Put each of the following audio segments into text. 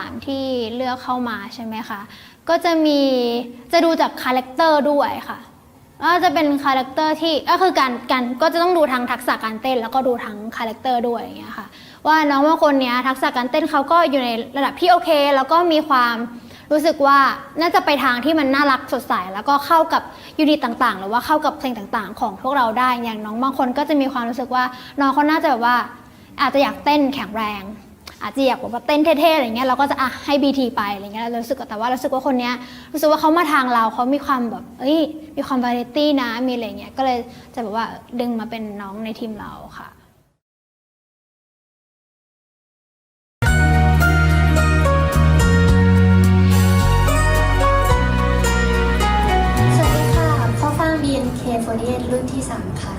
3 ที่เลือกเข้ามาใช่ไหมคะ ก็จะมีจะดูจากคาแรคเตอร์ด้วยค่ะก็จะเป็นคาแรคเตอร์ที่ก็คือการการก็จะต้องดูทั้งทักษะการเต้น แล้วก็ดูทั้งคาแรคเตอร์ด้วยอย่างเงี้ยค่ะ ว่าน้องบางคนเนี้ยทักษะการเต้นเขาก็อยู่ในระดับที่โอเค แล้วก็มีความรู้สึกว่าน่าจะไปทางที่มันน่ารักสดใสแล้วก็เข้ากับยูนิตต่างๆ หรือว่าเข้ากับเพลงต่างๆ ของพวกเราได้อย่างน้องบางคนก็จะมีความรู้สึกว่าน้องเขาน่าจะแบบว่าอาจจะอยากเต้นแข็งแรง อาจจะอยากแบบว่าเต้นเท่ๆอะไรเงี้ยเราก็จะอะให้ BT ไปอะไรเงี้ยเรารู้สึกว่าแต่ว่ารู้สึกว่าคนเนี้ยรู้สึกว่าเขามาทางเราเขามีความแบบเอ้ยมีความวาไรตี้นะมีอะไรเงี้ยก็เลยจะแบบว่าดึงมาเป็นน้องในทีมเราค่ะสวัสดีค่ะพ่อฟ้าง BNK48 รุ่นที่ 3 ค่ะ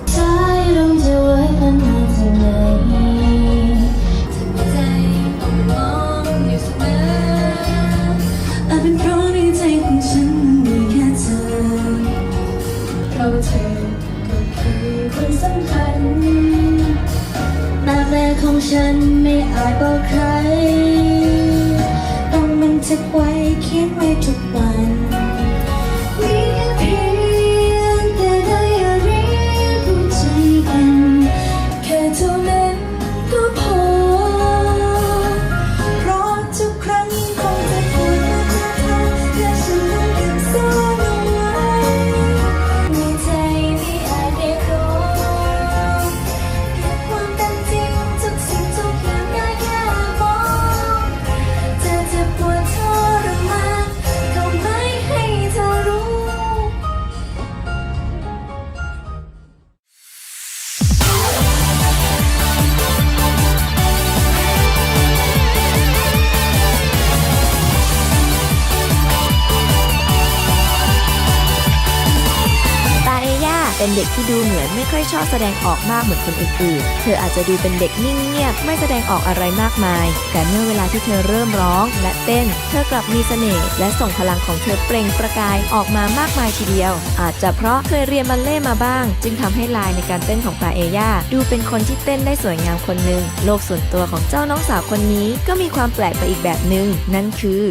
เป็นเด็กที่ดูเหมือนไม่ค่อยชอบแสดงออกมากเหมือนคนอื่นๆ เธออาจจะดูเป็นเด็กนิ่งเงียบไม่แสดงออกอะไรมากมาย แต่เมื่อเวลาที่เธอเริ่มร้องและเต้น เธอกลับมีเสน่ห์และส่งพลังของเธอเปล่งประกายออกมามากมายทีเดียว อาจจะเพราะเคยเรียนบัลเล่ต์มาบ้าง จึงทำให้ลายในการเต้นของตาเอย่าดูเป็นคนที่เต้นได้สวยงามคนหนึ่งโลกส่วนตัวของเจ้าน้องสาวคนนี้ก็มีความแปลกไปอีกแบบหนึ่งนั่นคือ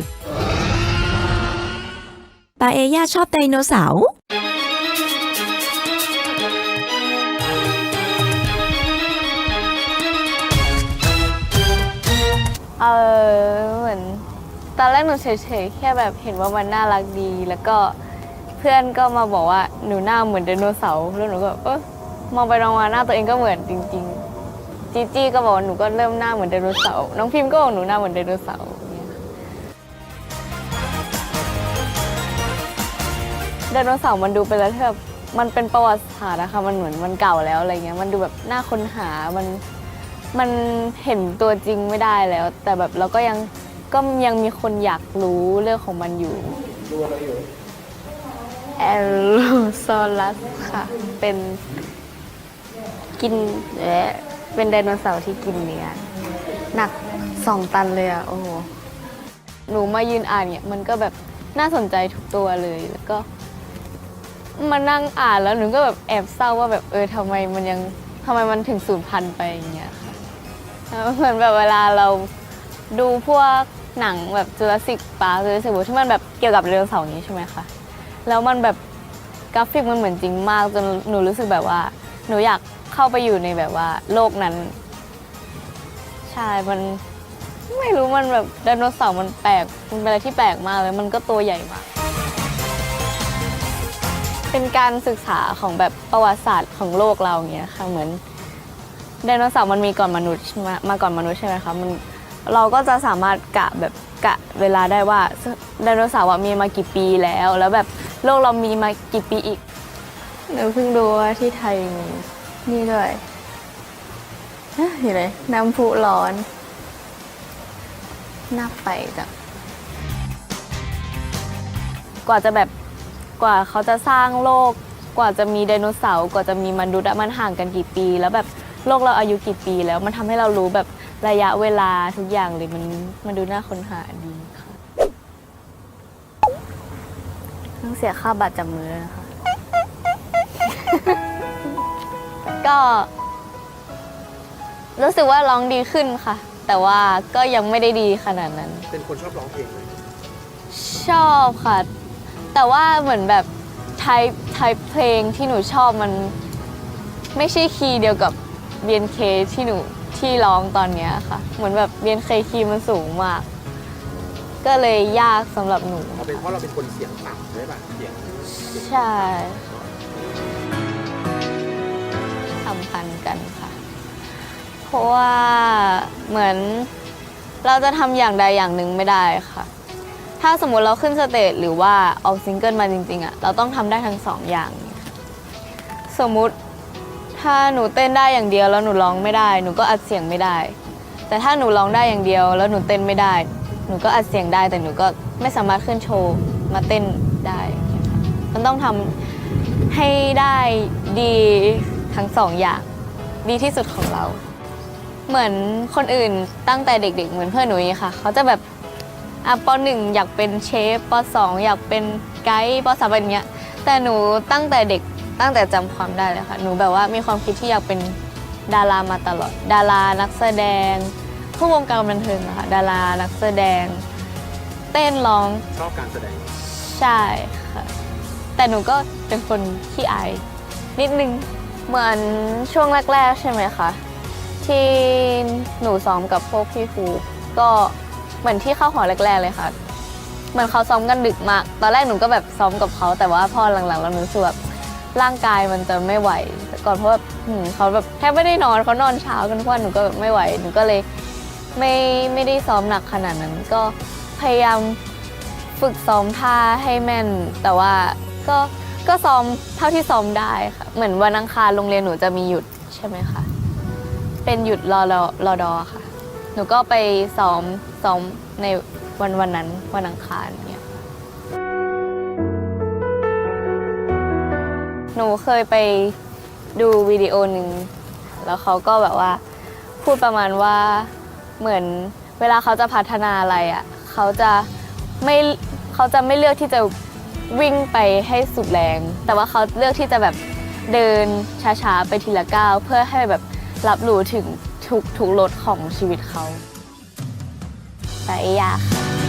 ตาเอย่าชอบไดโนเสาร์ อเหมือนตอนแรกหนูเฉยๆแค่แบบเห็นว่ามันน่ารักดี แล้วก็เพื่อนก็มาบอกว่าหนูหน้าเหมือนไดโนเสาร์แล้วหนูก็เออมองไปมองมาหน้าตัวเองก็เหมือนจริง ๆ จีจี้ก็บอกว่าหนูก็เริ่มหน้าเหมือนไดโนเสาร์น้องพิมพ์ก็บอกหนูหน้าเหมือนไดโนเสาร์เนี่ยไดโนเสาร์มันดูไปแล้วที่แบบมันเป็นประวัติศาสตร์นะคะมันเหมือนมันเก่าแล้วอะไรเงี้ยมันดูแบบน่าค้นหามัน มันเห็นตัวจริงไม่ได้แล้ว แต่แบบเราก็ยังก็ยังมีคนอยากรู้เรื่องของมันอยู่ดูอะไรอยู่แอลโซลัสค่ะ เป็นกินและเป็นไดโนเสาร์ที่กินเนื้อหนักสองตันเลยอะโอ้โหหนูมายืนอ่านเนี่ยมันก็แบบน่าสนใจทุกตัวเลยแล้วก็มานั่งอ่านแล้วหนูก็แบบแอบเศร้าว่าแบบเออทำไมมันยังทำไมมันถึงสูญพันธุ์ไปอย่างเงี้ย เหมือนแบบเวลาเราดูพวกหนังแบบจูราสสิกปาร์คจูราสสิกเวิลด์ที่มันแบบเกี่ยวกับไดโนเสาร์อย่างนี้ใช่ไหมคะ แล้วมันแบบกราฟิกมันเหมือนจริงมากจนหนูรู้สึกแบบว่า หนูอยากเข้าไปอยู่ในแบบว่าโลกนั้น ใช่ มันไม่รู้มันแบบไดโนเสาร์มันแปลก มันเป็นอะไรที่แปลกมากเลย มันก็ตัวใหญ่มาก เป็นการศึกษาของแบบประวัติศาสตร์ของโลกเราอย่างเงี้ยค่ะ เหมือน ไดโนเสาร์มันมีก่อนมนุษย์ใช่ไหมมาก่อนมนุษย์ใช่ไหมคะมันเราก็จะสามารถกะแบบกะเวลาได้ว่าไดโนเสาร์อะมีมากี่ปีแล้ว แล้วแบบโลกเรามีมากี่ปีอีกหนูเพิ่งดูว่าที่ไทยมีนี่ด้วยเฮ้ยเห็นไหมน้ำพุร้อนน่าไปจังกว่าจะแบบกว่าเขาจะสร้างโลก กว่าจะมีไดโนเสาร์กว่าจะมีมนุษย์อะมันห่างกันกี่ปี แล้วแบบ โลกเราอายุกี่ปีแล้ว มันทำให้เรารู้แบบระยะเวลาทุกอย่างเลยมันมันดูน่าค้นหาดีค่ะต้องเสียค่าบัตรจับมือนะคะ ก็ รู้สึกว่าร้องดีขึ้นค่ะ แต่ว่าก็ยังไม่ได้ดีขนาดนั้น เป็นคนชอบร้องเพลงไหมชอบค่ะ แต่ว่าเหมือนแบบไทป์ไทป์เพลงที่หนูชอบมัน ไม่ใช่คีย์เดียวกับ BNK ที่หนูที่ร้องตอนเนี้ยค่ะ เหมือนแบบ BNK คีย์มันสูงมาก ก็เลยยากสำหรับหนูเอาเป็นเพราะเราเป็นคนเสียงต่ำใช่ป่ะเสียงใช่สัมพันธ์กันค่ะ เพราะว่าเหมือนเราจะทำอย่างใดอย่างหนึ่งไม่ได้ค่ะ ถ้าสมมุติเราขึ้นสเตจหรือว่าออกซิงเกิลมาจริงๆอะเราต้องทำได้ทั้งสองอย่าง สมมุติ ถ้าหนูเต้นได้อย่างเดียวแล้วหนูร้องไม่ได้ หนูก็อัดเสียงไม่ได้ แต่ถ้าหนูร้องได้อย่างเดียว แล้วหนูเต้นไม่ได้ หนูก็อัดเสียงได้ แต่หนูก็ไม่สามารถขึ้นโชว์มาเต้นได้ มันต้องทำให้ได้ดีทั้งสองอย่าง ดีที่สุดของเรา เหมือนคนอื่นตั้งแต่เด็ก ๆ เหมือนเพื่อนหนูนี้ค่ะ เขาจะแบบอะปหนึ่งอยากเป็นเชฟปสองอยากเป็นไกด์ปสามเป็นอย่างเงี้ยแต่หนูตั้งแต่เด็ก ตั้งแต่จำความได้เลยค่ะ หนูแบบว่ามีความคิดที่อยากเป็นดารามาตลอด ดารานักแสดง ผู้วงการบันเทิงอะค่ะ ดารานักแสดง เต้นร้องชอบการแสดง ใช่ค่ะ แต่หนูก็เป็นคนขี้อาย นิดนึง เหมือนช่วงแรก ๆ ใช่ไหมคะ ที่หนูซ้อมกับพวกพี่ครูก็เหมือนที่เข้าหอแรก ๆ เลยค่ะ เหมือนเขาซ้อมกันดึกมาก ตอนแรกหนูก็แบบซ้อมกับเขา แต่ว่าพอหลังๆเราหนูรู้สึกแบบ ร่างกายมันจะไม่ไหวแต่ก่อนเพราะแบบหืมเขาแบบแทบไม่ได้นอนเขานอนเช้ากันทุกวันหนูก็แบบไม่ไหวหนูก็เลยไม่ไม่ได้ซ้อมหนักขนาดนั้น ก็พยายามฝึกซ้อมท่าให้แม่น แต่ว่าก็ก็ซ้อมเท่าที่ซ้อมได้ค่ะเหมือนวันอังคารโรงเรียนหนูจะมีหยุดใช่ไหมคะเป็นหยุดรอรอรอดอค่ะ หนูก็ไปซ้อมซ้อมในวันวันนั้นวันอังคาร หนูเคยไปดูวิดีโอหนึ่งแล้วเขาก็แบบว่า พูดประมาณว่าเหมือนเวลาเขาจะพัฒนาอะไรอะเขาจะไม่เขาจะไม่เลือกที่จะวิ่งไปให้สุดแรง แต่ว่าเขาเลือกที่จะแบบเดินช้าๆไปทีละก้าวเพื่อให้แบบรับรู้ถึงทุกทุกรสของชีวิตเขาแต่ยากค่ะ